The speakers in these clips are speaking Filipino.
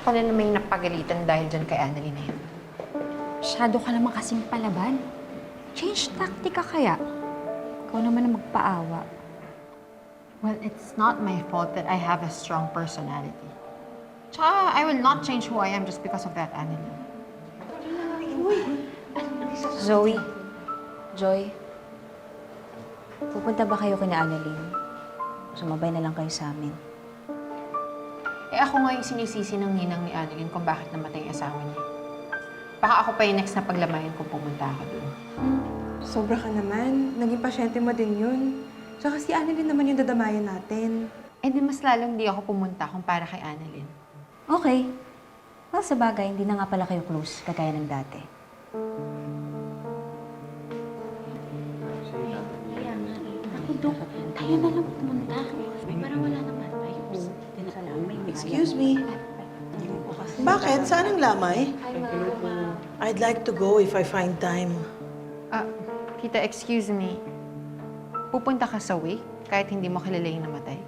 Ako na naman yung napagalitan dahil dyan kay Annalyn na yun. Masyado ka naman kasing palaban. Change tactic ka kaya. Ikaw naman ang magpaawa. Well, it's not my fault that I have a strong personality. Tsaka, I will not change who I am just because of that Annalyn. Zoe, Joy, pupunta ba kayo kina Annalyn? Sumabay na lang kayo sa amin. Eh ako nga yung sinisisi ng ninang ni Annalyn kung bakit namatay yung asawa niya. Baka ako pa yung next na paglamayan kung pumunta ako doon. Sobra ka naman. Naging pasyente mo din yun. Tsaka si Annalyn naman yung dadamayan natin. Eh di mas lalong di ako pumunta kung para kay Annalyn. Okay. Well, sa bagay, hindi na nga pala kayo close, kagaya ng dati. Ako, Dok. Tayo na lang pumunta. Me. Bakit? Saan ang lamay? I'd like to go if I find time. Ah, tita, excuse me. Pupunta ka sa wake kahit hindi mo kilala yung namatay?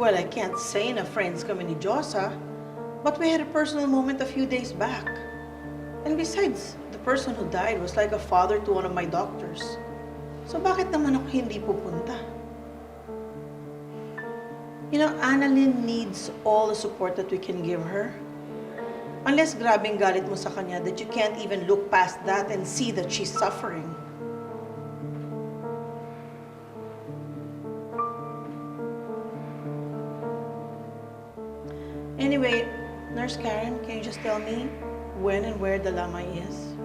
Well, I can't say na friends kami ni Josa, but we had a personal moment a few days back. And besides, the person who died was like a father to one of my doctors. So bakit naman ako hindi pupunta? You know, Annalyn needs all the support that we can give her. Unless grabing galit mo sa kanya that you can't even look past that and see that she's suffering. Anyway, Nurse Karen, can you just tell me when and where the lamay is?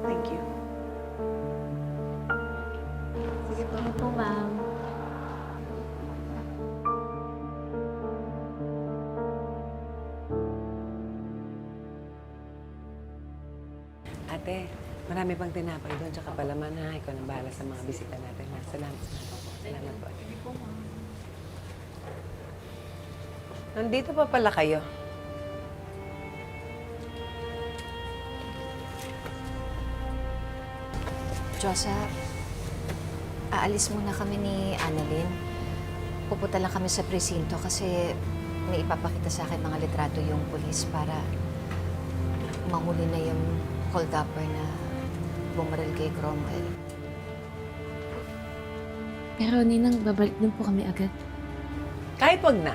Thank you. Sige po, ma'am. Ate, marami pang tinapay doon, tsaka palaman ha. Ikaw nang bahala sa mga bisita natin ha. Salamat. Salamat po. Nandito pa pala kayo. Josa, aalis muna kami ni Annalyn. Pupunta lang kami sa presinto kasi may ipapakita sa akin mga litrato yung pulis para mahuli na yung hold-upper na bumaril kay Cromwell. Pero, Ninang, babalik din po kami agad. Kahit wag na.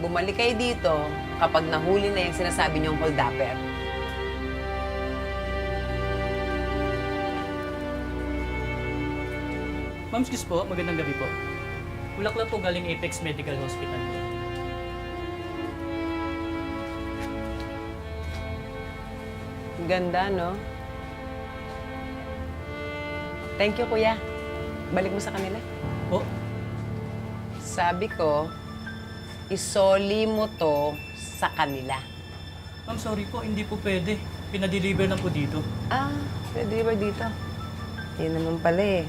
Bumalik kayo dito kapag nahuli na yung sinasabi niyong hold-upper. Ma'am, excuse po. Magandang gabi po. Bulaklak po galing Apex Medical Hospital. Ganda, no? Thank you, kuya. Balik mo sa kanila. Po, Sabi ko, isoli mo to sa kanila. ma'am, sorry po. Hindi po pwede. Pinadeliver na po dito. Ah, deliver dito. Yun naman pala eh.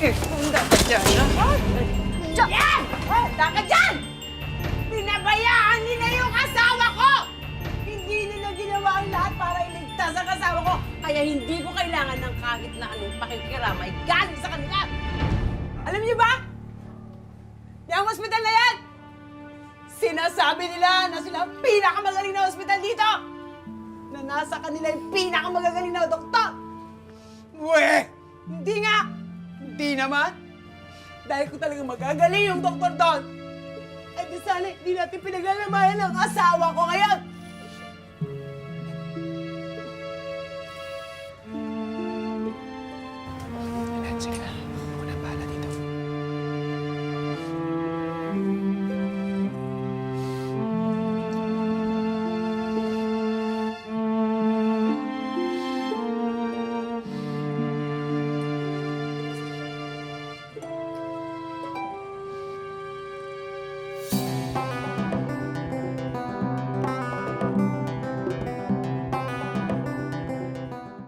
Eh, hunda ka dyan, ha? Ang asawa ko. Kaya hindi ko kailangan ng kahit na anong pakikiramay galing sa kanila. Alam niyo ba? Yung hospital na yan! Sinasabi nila na sila ang pinakamagaling na hospital dito! Na nasa kanila yung pinakamagagaling na doktor! Weh! Hindi nga! Hindi naman! Dahil kung talagang magagaling yung doktor doon, eh di sana hindi natin pinaglalamayan ng asawa ko ngayon!